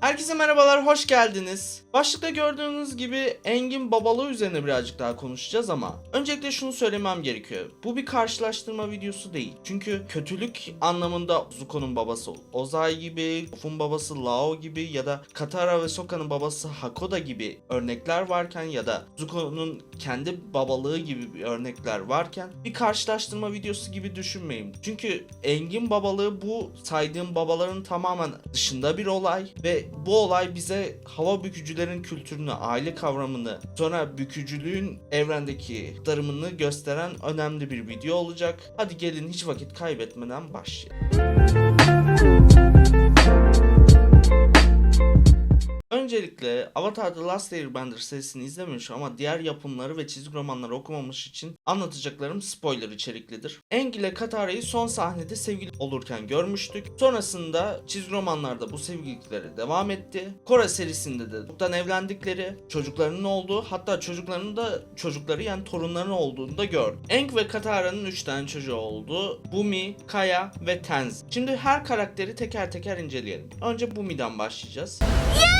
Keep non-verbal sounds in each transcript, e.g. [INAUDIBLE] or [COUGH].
Herkese merhabalar, hoş geldiniz. Başlıkta gördüğünüz gibi Engin babalığı üzerine birazcık daha konuşacağız ama öncelikle şunu söylemem gerekiyor. Bu bir karşılaştırma videosu değil. Çünkü kötülük anlamında Zuko'nun babası Ozai gibi, Uf'un babası Lao gibi ya da Katara ve Soka'nın babası Hakoda gibi örnekler varken ya da Zuko'nun kendi babalığı gibi bir örnekler varken bir karşılaştırma videosu gibi düşünmeyin. Çünkü Engin babalığı bu saydığım babaların tamamen dışında bir olay ve bu olay bize hava bükücülerin kültürünü, aile kavramını, sonra bükücülüğün evrendeki aktarımını gösteren önemli bir video olacak. Hadi gelin hiç vakit kaybetmeden başlayalım. Öncelikle Avatar The Last Airbender serisini izlememiş ama diğer yapımları ve çizgi romanları okumamış için anlatacaklarım spoiler içeriklidir. Aang ile Katara'yı son sahnede sevgili olurken görmüştük. Sonrasında çizgi romanlarda bu sevgililikleri devam etti. Kore serisinde de çoktan evlendikleri, çocuklarının olduğu hatta çocuklarının da çocukları yani torunlarının olduğunu da gördük. Aang ve Katara'nın 3 tane çocuğu oldu. Bumi, Kaya ve Tenz. Şimdi her karakteri teker teker inceleyelim. Önce Bumi'den başlayacağız. Yay!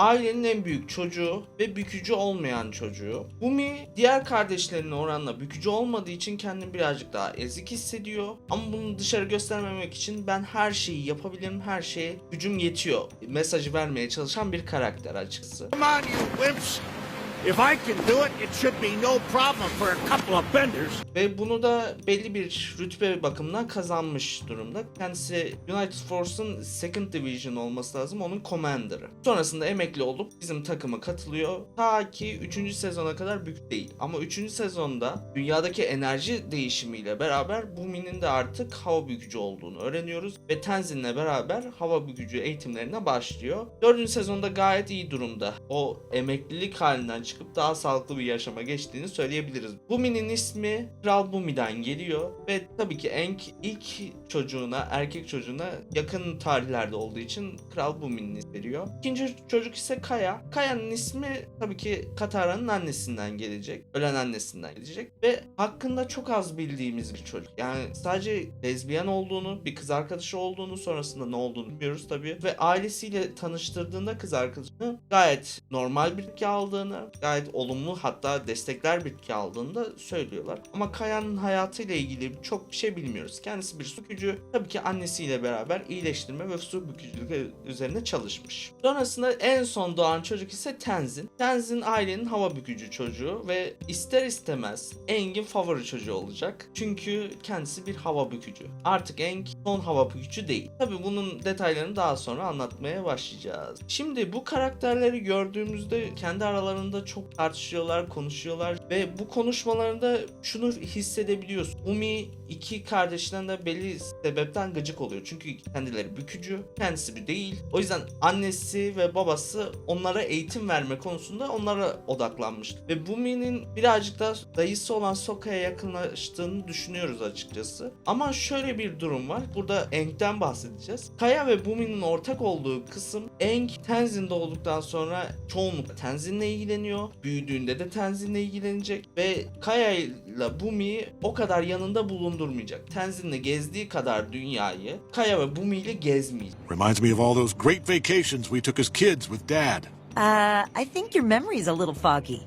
Ailenin en büyük çocuğu ve bükücü olmayan çocuğu. Bumi diğer kardeşlerine oranla bükücü olmadığı için kendini birazcık daha ezik hissediyor. Ama bunu dışarı göstermemek için ben her şeyi yapabilirim, her şeye gücüm yetiyor. Mesajı vermeye çalışan bir karakter açıkçası. Come on, you wimps! If I can do it, it should be no problem for a couple of benders. Ve bunu da belli bir rütbe bakımından kazanmış durumda. Kendisi United Force'un Second Division olması lazım. Onun Commander'ı. Sonrasında emekli olup bizim takıma katılıyor. Ta ki 3. sezona kadar büyük değil. Ama 3. sezonda dünyadaki enerji değişimiyle beraber Bumi'nin de artık hava bükücü olduğunu öğreniyoruz. Ve Tenzin'le beraber hava bükücü eğitimlerine başlıyor. 4. sezonda gayet iyi durumda. O emeklilik halinden çıkıp daha sağlıklı bir yaşama geçtiğini söyleyebiliriz. Bumi'nin ismi Kral Bumi'den geliyor ve tabii ki Enk ilk çocuğuna, erkek çocuğuna yakın tarihlerde olduğu için Kral Bumi'nin ismi veriyor. İkinci çocuk ise Kaya. Kaya'nın ismi tabii ki Katara'nın annesinden gelecek. Ölen annesinden gelecek ve hakkında çok az bildiğimiz bir çocuk. Yani sadece lezbiyen olduğunu, bir kız arkadaşı olduğunu, sonrasında ne olduğunu bilmiyoruz tabii. Ve ailesiyle tanıştırdığında kız arkadaşını gayet normal bir bitki aldığını, gayet olumlu hatta destekler bitki aldığını da söylüyorlar. Ama Kaya'nın hayatıyla ilgili çok bir şey bilmiyoruz. Kendisi bir su gücü. Tabii ki annesiyle beraber iyileştirme ve su bükücülük üzerine çalışmış. Sonrasında en son doğan çocuk ise Tenzin. Tenzin ailenin hava bükücü çocuğu ve ister istemez Engin favori çocuğu olacak. Çünkü kendisi bir hava bükücü. Artık Eng son hava bükücü değil. Tabii bunun detaylarını daha sonra anlatmaya başlayacağız. Şimdi bu karakterleri gördüğümüzde kendi aralarında çok tartışıyorlar, konuşuyorlar ve bu konuşmalarında şunu hissedebiliyorsun. Umi iki kardeşinden de belli sebepten gıcık oluyor. Çünkü kendileri bükücü, kendisi bir değil. O yüzden annesi ve babası onlara eğitim verme konusunda onlara odaklanmış. Ve Bumi'nin birazcık da dayısı olan Soka'ya yakınlaştığını düşünüyoruz açıkçası. Ama şöyle bir durum var. Burada Eng'den bahsedeceğiz. Kaya ve Bumi'nin ortak olduğu kısım Eng Tenzin'de olduktan sonra çoğunlukla Tenzin'le ilgileniyor. Büyüdüğünde de Tenzin'le ilgilenecek ve Kaya ile Bumi o kadar yanında bulundurmayacak. Tenzin'le gezdiği kadar dünyayı Kaya ve Bumi ile gezmeyecek. Reminds me of all those great vacations we took as kids with Dad. Uh, I think your memory's a little foggy.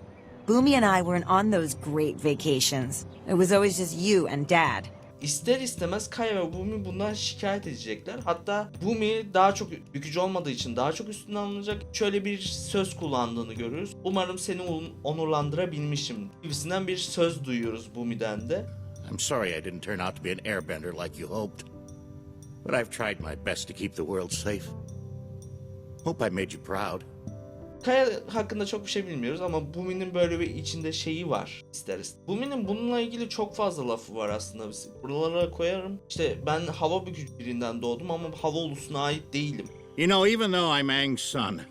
Boomy and I weren't on those great vacations. It was always just you and Dad. İster istemez Kaya ve Bumi bundan şikayet edecekler. Hatta Bumi daha çok bükücü olmadığı için daha çok üstüne alınacak. Şöyle bir söz kullandığını görüyoruz. Umarım seni on- onurlandırabilmişim gibisinden bir söz duyuyoruz Bumi'den de. I'm sorry I didn't turn out to be an airbender like you hoped. But I've tried my best to keep the world safe. Hope I made you proud. Kaya hakkında çok bir şey bilmiyoruz ama Bumi'nin böyle bir içinde şeyi var isteriz. Bumi'nin bununla ilgili çok fazla lafı var aslında. Biz buralara koyarım. İşte ben hava bükücü birinden doğdum ama hava ulusuna ait değilim. You know, even though I'm Aang's son,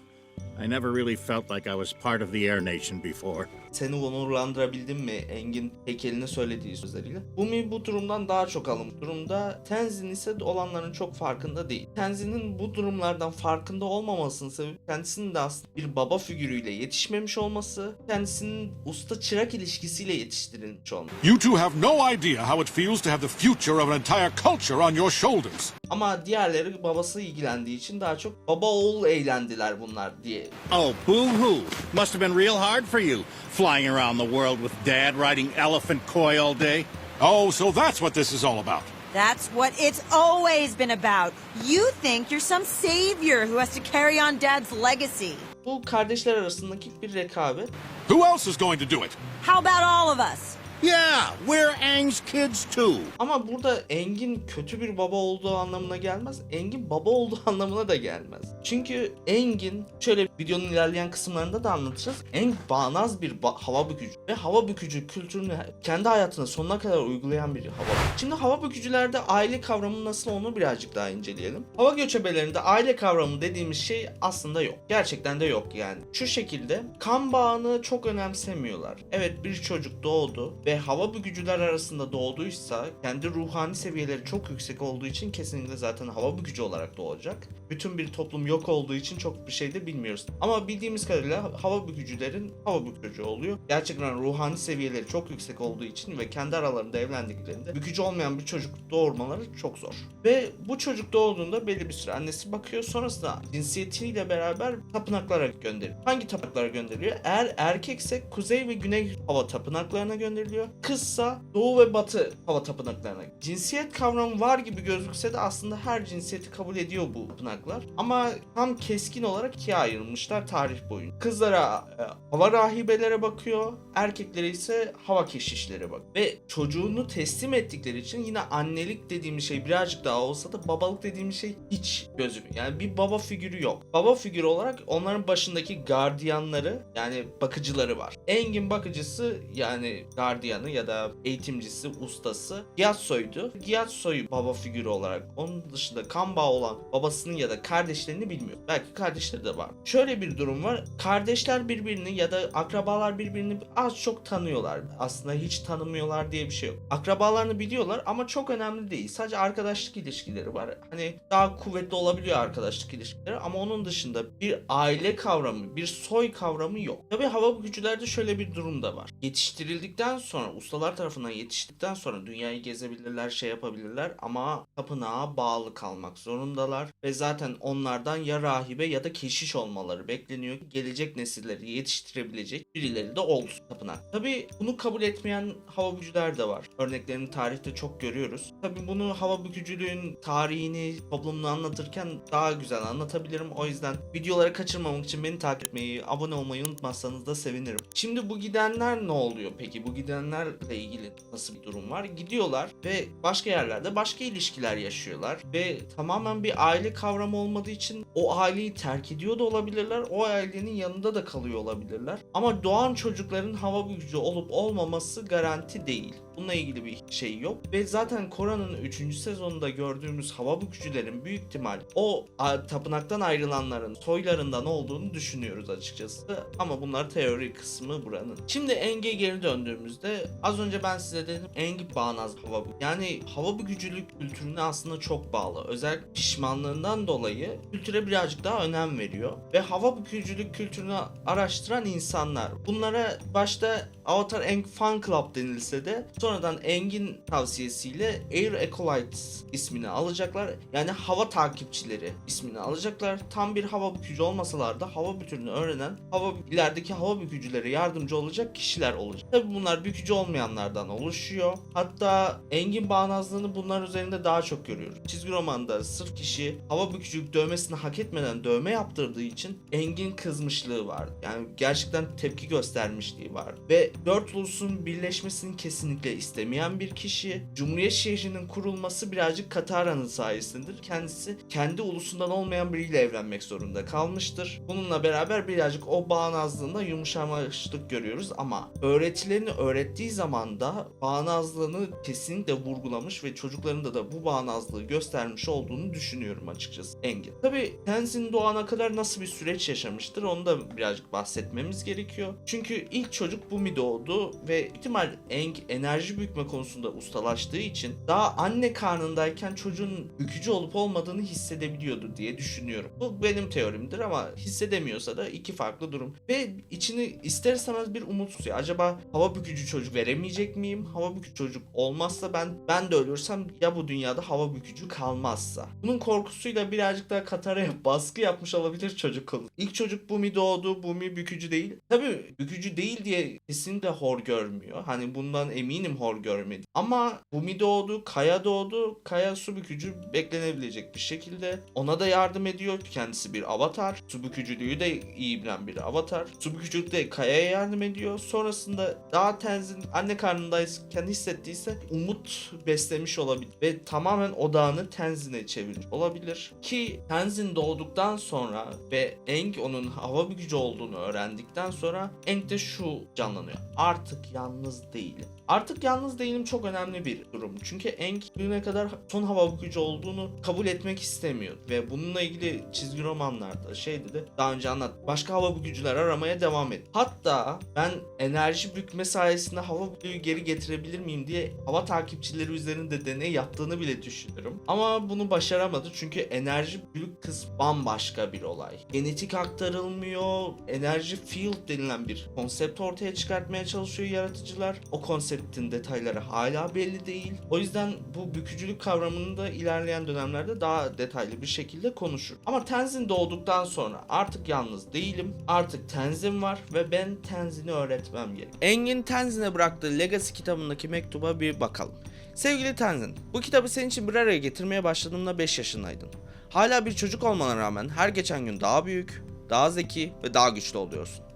I never really felt like I was part of the Air Nation before. Seni onurlandırabildim mi Engin heykeline söylediği sözleriyle. Bumi bu durumdan daha çok alınmış durumda. Tenzin ise olanların çok farkında değil. Tenzin'in bu durumlardan farkında olmamasının sebebi kendisinin de aslında bir baba figürüyle yetişmemiş olması, kendisinin usta çırak ilişkisiyle yetiştirilmiş olması. You two have no idea how it feels to have the future of an entire culture on your shoulders. Ama diğerleri babası ilgilendiği için daha çok baba oğul eğlendiler bunlar diye. Oh, boo-hoo. Must have been real hard for you, flying around the world with Dad riding elephant coy all day. Oh, so that's what this is all about. That's what it's always been about. You think you're some savior who has to carry on Dad's legacy. Bu kardeşler arasındaki bir rekabet. Who else is going to do it? How about all of us? Yeah, we're Aang's kids too. Ama burada Engin kötü bir baba olduğu anlamına gelmez. Engin baba olduğu [LAUGHS] anlamına da gelmez. Çünkü Engin şöyle videonun ilerleyen kısımlarında da anlatacağız. Engin bağnaz bir ba- hava bükücü ve hava bükücü kültürünü kendi hayatına sonuna kadar uygulayan bir hava. Şimdi hava bükücülerde aile kavramı nasıl onu birazcık daha inceleyelim. Hava göçebelerinde aile kavramı dediğimiz şey aslında yok. Gerçekten de yok yani. Şu şekilde kan bağını çok önemsemiyorlar. Evet bir çocuk doğdu ve hava bükücüler arasında doğduysa kendi ruhani seviyeleri çok yüksek olduğu için kesinlikle zaten hava bükücü olarak doğacak. Bütün bir toplum yok olduğu için çok bir şey de bilmiyoruz. Ama bildiğimiz kadarıyla hava bükücülerin hava bükücü oluyor. Gerçekten ruhani seviyeleri çok yüksek olduğu için ve kendi aralarında evlendiklerinde bükücü olmayan bir çocuk doğurmaları çok zor. Ve bu çocuk doğduğunda belli bir süre annesi bakıyor sonrasında cinsiyetiyle beraber tapınaklara gönderiyor. Hangi tapınaklara gönderiliyor? Eğer erkekse kuzey ve güney hava tapınaklarına gönderiliyor. Kızsa doğu ve batı hava tapınaklarına. Cinsiyet kavramı var gibi gözükse de aslında her cinsiyeti kabul ediyor bu tapınaklar. Ama tam keskin olarak ikiye ayrılmışlar tarih boyunca. Kızlara e, hava rahibelere bakıyor, erkeklere ise hava keşişlere bak. Ve çocuğunu teslim ettikleri için yine annelik dediğimiz şey birazcık daha olsa da babalık dediğimiz şey hiç gözükmüyor. Yani bir baba figürü yok. Baba figürü olarak onların başındaki gardiyanları yani bakıcıları var. Engin bakıcısı yani gardiyanı ya da eğitimcisi, ustası Gyatso'ydu. Gyatso'yu baba figürü olarak onun dışında kan bağı olan babasının ya da kardeşlerini bilmiyor. Belki kardeşleri de var. Şöyle bir durum var. Kardeşler birbirini ya da akrabalar birbirini az çok tanıyorlar. Aslında hiç tanımıyorlar diye bir şey yok. Akrabalarını biliyorlar ama çok önemli değil. Sadece arkadaşlık ilişkileri var. Hani daha kuvvetli olabiliyor arkadaşlık ilişkileri ama onun dışında bir aile kavramı, bir soy kavramı yok. Tabii hava gücülerde şöyle bir durum da var. Yetiştirildikten sonra, ustalar tarafından yetiştikten sonra dünyayı gezebilirler, şey yapabilirler ama tapınağa bağlı kalmak zorundalar ve zaten onlardan ya rahibe ya da keşiş olmaları bekleniyor ki gelecek nesilleri yetiştirebilecek birileri de olsun tapınak. Tabii bunu kabul etmeyen hava büyücüler de var. Örneklerini tarihte çok görüyoruz. Tabii bunu hava bükücülüğün tarihini, toplumunu anlatırken daha güzel anlatabilirim. O yüzden videoları kaçırmamak için beni takip etmeyi, abone olmayı unutmazsanız da sevinirim. Şimdi bu gidenler ne oluyor peki? Bu gidenlerle ilgili nasıl bir durum var? Gidiyorlar ve başka yerlerde başka ilişkiler yaşıyorlar ve tamamen bir aile kavramı olmadığı için o aileyi terk ediyor da olabilirler. O ailenin yanında da kalıyor olabilirler. Ama doğan çocukların hava gücü olup olmaması garanti değil. Bununla ilgili bir şey yok. Ve zaten Kora'nın 3. sezonunda gördüğümüz hava bükücülerin büyük ihtimal o tapınaktan ayrılanların soylarından olduğunu düşünüyoruz açıkçası. Ama bunlar teori kısmı buranın. Şimdi Eng'e geri döndüğümüzde az önce ben size dedim Eng bağnaz hava bükücü. Yani hava bükücülük kültürüne aslında çok bağlı. Özellikle pişmanlığından dolayı kültüre birazcık daha önem veriyor. Ve hava bükücülük kültürünü araştıran insanlar. Bunlara başta Avatar Eng Fan Club denilse de sonradan Eng'in tavsiyesiyle Air Acolytes ismini alacaklar. Yani hava takipçileri ismini alacaklar. Tam bir hava bükücü olmasalar da hava bütününü öğrenen, hava ilerideki hava bükücülere yardımcı olacak kişiler olacak. Tabi bunlar bükücü olmayanlardan oluşuyor. Hatta Engin bağnazlığını bunlar üzerinde daha çok görüyoruz. Çizgi romanda sırf kişi hava bükücülük dövmesini hak etmeden dövme yaptırdığı için Engin kızmışlığı var. Yani gerçekten tepki göstermişliği var. Ve dört ulusun birleşmesini kesinlikle istemeyen bir kişi. Cumhuriyet şehrinin kurulması birazcık Katara'nın sayesindedir. Kendisi kendi ulusundan olmayan biriyle evlenmek zorunda kalmıştır. Bununla beraber birazcık o bağnazlığında yumuşamışlık görüyoruz ama öğretilerini öğrettiği zaman da bağnazlığını kesinlikle vurgulamış ve çocuklarında da bu bağnazlığı göstermiş olduğunu düşünüyorum açıkçası Engin. Tabi Tenzin doğana kadar nasıl bir süreç yaşamıştır. Onu da birazcık bahsetmemiz gerekiyor. Çünkü ilk çocuk Bumi doğdu ve ihtimal Aang enerji bükme konusunda ustalaştığı için daha anne karnındayken çocuğun bükücü olup olmadığını hissedebiliyordu diye düşünüyorum. Bu benim teorimdir ama hissedemiyorsa da iki farklı durum. Ve içini ister istemez bir umut tutuyor. Acaba hava bükücü çocuk veremeyecek miyim? Hava bükücü çocuk olmazsa ben ben de ölürsem ya bu dünyada hava bükücü kalmazsa. Bunun korkusuyla birazcık daha Katara'ya [LAUGHS] baskı yapmış olabilir çocuk konu. İlk çocuk Bumi doğdu. Bumi bükücü değil. Tabii bükücü değil diye kesinlikle hor görmüyor. Hani bundan eminim hor görmedi. Ama Bumi doğdu, Kaya doğdu. Kaya su bükücü beklenebilecek bir şekilde. Ona da yardım ediyor. Kendisi bir avatar. Su bükücülüğü de iyi bilen bir avatar. Su bükücülük de Kaya'ya yardım ediyor. Sonrasında daha Tenzin anne karnındayken hissettiyse umut beslemiş olabilir. Ve tamamen odağını Tenzin'e çevirmiş olabilir. Ki Tenzin doğduktan sonra ve Aang onun hava bükücü olduğunu öğrendikten sonra Aang de şu canlanıyor. Artık yalnız değilim. Artık yalnız değilim çok önemli bir durum. Çünkü Aang bugüne kadar son hava bükücü olduğunu kabul etmek istemiyor. Ve bununla ilgili çizgi romanlarda şeydi de daha önce anlat. Başka hava bükücüler aramaya devam et. Hatta ben enerji bükme sayesinde hava bükücüyü geri getirebilir miyim diye hava takipçileri üzerinde deney yaptığını bile düşünüyorum. Ama bunu başaramadı çünkü enerji bükük kısmı bambaşka bir olay. Genetik aktarılmıyor. Enerji field denilen bir konsept ortaya çıkartmaya çalışıyor yaratıcılar. O konseptin detayları hala belli değil. O yüzden bu bükücülük kavramını da ilerleyen dönemlerde daha detaylı bir şekilde konuşur. Ama Tenzin doğduktan sonra artık yalnız değilim. Artık Tenzin var ve ben Tenzin'i öğretmem gerek. Engin Tenzin'e bıraktığı Legacy kitabındaki mektuba bir bakalım. Sevgili Tenzin, bu kitabı senin için bir araya getirmeye başladığımda 5 yaşındaydın. Hala bir çocuk olmana rağmen her geçen gün daha büyük, daha zeki ve daha güçlü oluyorsun.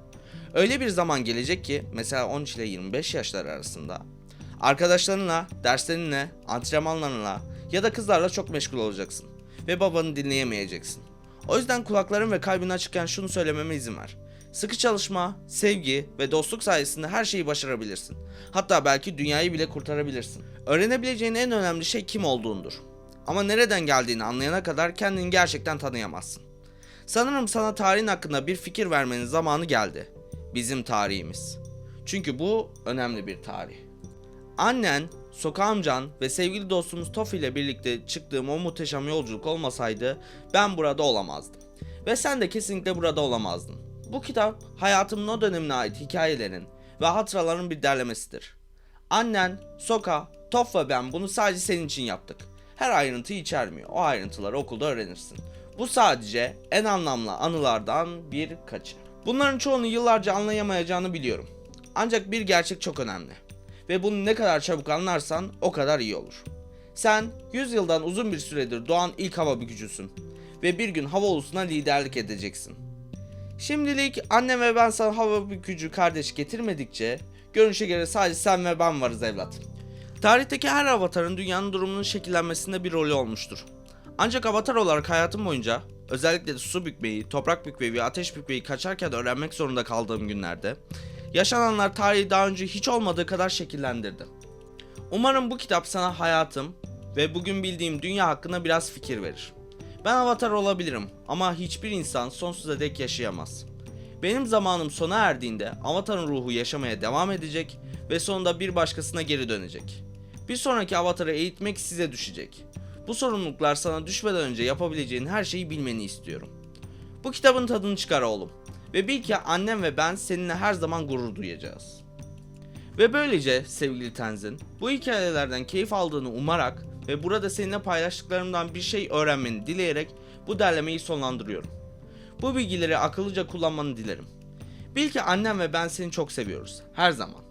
Öyle bir zaman gelecek ki mesela 13 ile 25 yaşlar arasında arkadaşlarınla, derslerinle, antrenmanlarınla ya da kızlarla çok meşgul olacaksın ve babanı dinleyemeyeceksin. O yüzden kulakların ve kalbin açıkken şunu söylememe izin ver. Sıkı çalışma, sevgi ve dostluk sayesinde her şeyi başarabilirsin. Hatta belki dünyayı bile kurtarabilirsin. Öğrenebileceğin en önemli şey kim olduğundur. Ama nereden geldiğini anlayana kadar kendini gerçekten tanıyamazsın. Sanırım sana tarihin hakkında bir fikir vermenin zamanı geldi. Bizim tarihimiz. Çünkü bu önemli bir tarih. Annen, Soka amcan ve sevgili dostumuz Tofi ile birlikte çıktığım o muhteşem yolculuk olmasaydı ben burada olamazdım. Ve sen de kesinlikle burada olamazdın. Bu kitap hayatımın o dönemine ait hikayelerin ve hatıraların bir derlemesidir. Annen, Soka, Tof ve ben bunu sadece senin için yaptık. Her ayrıntıyı içermiyor. O ayrıntıları okulda öğrenirsin. Bu sadece en anlamlı anılardan birkaçı. Bunların çoğunu yıllarca anlayamayacağını biliyorum. Ancak bir gerçek çok önemli. Ve bunu ne kadar çabuk anlarsan o kadar iyi olur. Sen 100 yıldan uzun bir süredir doğan ilk hava bükücüsün. Ve bir gün hava ulusuna liderlik edeceksin. Şimdilik annem ve ben sana hava bükücü kardeş getirmedikçe görünüşe göre sadece sen ve ben varız evlat. Tarihteki her avatarın dünyanın durumunun şekillenmesinde bir rolü olmuştur. Ancak avatar olarak hayatım boyunca özellikle de su bükmeyi, toprak bükmeyi ve ateş bükmeyi kaçarken öğrenmek zorunda kaldığım günlerde yaşananlar tarihi daha önce hiç olmadığı kadar şekillendirdi. Umarım bu kitap sana hayatım ve bugün bildiğim dünya hakkında biraz fikir verir. Ben avatar olabilirim ama hiçbir insan sonsuza dek yaşayamaz. Benim zamanım sona erdiğinde avatarın ruhu yaşamaya devam edecek ve sonunda bir başkasına geri dönecek. Bir sonraki avatarı eğitmek size düşecek. Bu sorumluluklar sana düşmeden önce yapabileceğin her şeyi bilmeni istiyorum. Bu kitabın tadını çıkar oğlum. Ve bil ki annem ve ben seninle her zaman gurur duyacağız. Ve böylece sevgili Tenzin, bu hikayelerden keyif aldığını umarak ve burada seninle paylaştıklarımdan bir şey öğrenmeni dileyerek bu derlemeyi sonlandırıyorum. Bu bilgileri akıllıca kullanmanı dilerim. Bil ki annem ve ben seni çok seviyoruz. Her zaman.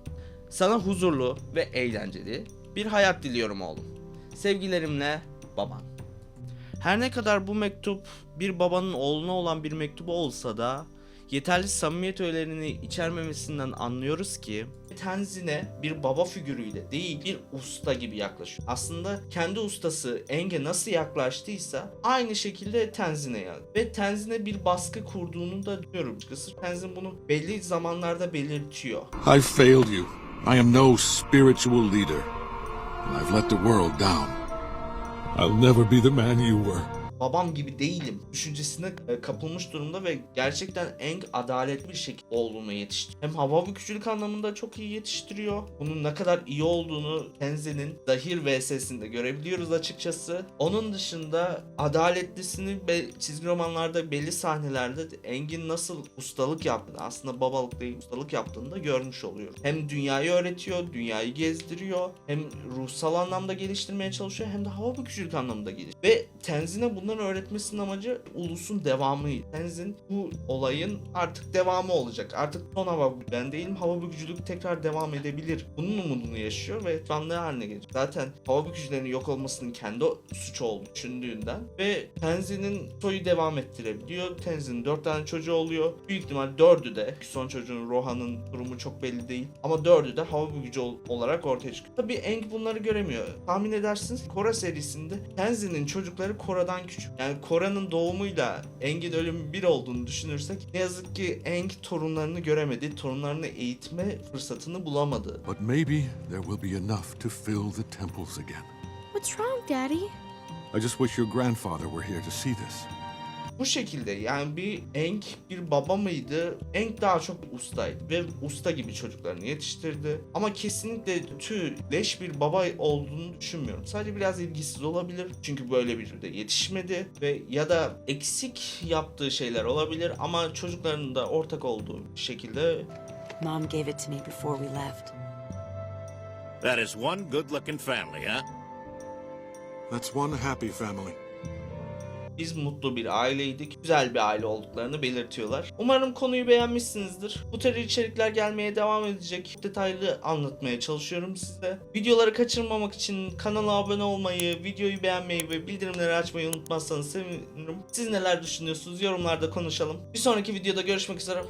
Sana huzurlu ve eğlenceli bir hayat diliyorum oğlum. Sevgilerimle baban. Her ne kadar bu mektup bir babanın oğluna olan bir mektubu olsa da yeterli samimiyet öğelerini içermemesinden anlıyoruz ki Tenzin'e bir baba figürüyle değil bir usta gibi yaklaşıyor. Aslında kendi ustası Enge nasıl yaklaştıysa aynı şekilde Tenzin'e yani. Ve Tenzin'e bir baskı kurduğunu da diyorum. Açıkçası Tenzin bunu belli zamanlarda belirtiyor. I failed you. I am no spiritual leader. And I've let the world down. I'll never be the man you were. Babam gibi değilim düşüncesine e, kapılmış durumda ve gerçekten en adaletli şekilde oğlunu yetiştiriyor. Hem hava bükücülük anlamında çok iyi yetiştiriyor. Bunun ne kadar iyi olduğunu Tenzi'nin Zahir VS'sinde görebiliyoruz açıkçası. Onun dışında adaletlisini be, çizgi romanlarda belli sahnelerde Engin nasıl ustalık yaptığını aslında babalık değil ustalık yaptığını da görmüş oluyoruz. Hem dünyayı öğretiyor, dünyayı gezdiriyor, hem ruhsal anlamda geliştirmeye çalışıyor hem de hava bükücülük anlamında geliştiriyor. Ve Tenzin'e bunları öğretmesinin amacı ulusun devamıydı. Tenzin bu olayın artık devamı olacak. Artık son hava ben değilim hava bükücülük tekrar devam edebilir. Bunun umudunu yaşıyor ve canlı haline gelecek. Zaten hava bükücülerinin yok olmasının kendi suçu olduğunu düşündüğünden ve Tenzin'in soyu devam ettirebiliyor. Tenzin'in dört tane çocuğu oluyor. Büyük ihtimal dördü de son çocuğun Rohan'ın durumu çok belli değil. Ama dördü de hava bükücü ol- olarak ortaya çıkıyor. Tabii Aang bunları göremiyor. Tahmin edersiniz Korra serisinde Tenzin'in çocukları Korra'dan küçük. Yani Korra'nın doğumuyla Aang'in ölümü bir olduğunu düşünürsek ne yazık ki Aang torunlarını göremedi. Torunlarını eğitme fırsatını bulamadı. But maybe there will be enough to fill the temples again. What's wrong, Daddy? I just wish your grandfather were here to see this. Bu şekilde yani bir Aang bir baba mıydı? Aang daha çok ustaydı ve usta gibi çocuklarını yetiştirdi. Ama kesinlikle tü leş bir baba olduğunu düşünmüyorum. Sadece biraz ilgisiz olabilir. Çünkü böyle bir de yetişmedi ve ya da eksik yaptığı şeyler olabilir ama çocuklarının da ortak olduğu şekilde Mom gave it to me before we left. That is one good-looking family, huh? That's one happy family. Biz mutlu bir aileydik. Güzel bir aile olduklarını belirtiyorlar. Umarım konuyu beğenmişsinizdir. Bu tür içerikler gelmeye devam edecek. Detaylı anlatmaya çalışıyorum size. Videoları kaçırmamak için kanala abone olmayı, videoyu beğenmeyi ve bildirimleri açmayı unutmazsanız sevinirim. Siz neler düşünüyorsunuz? Yorumlarda konuşalım. Bir sonraki videoda görüşmek üzere.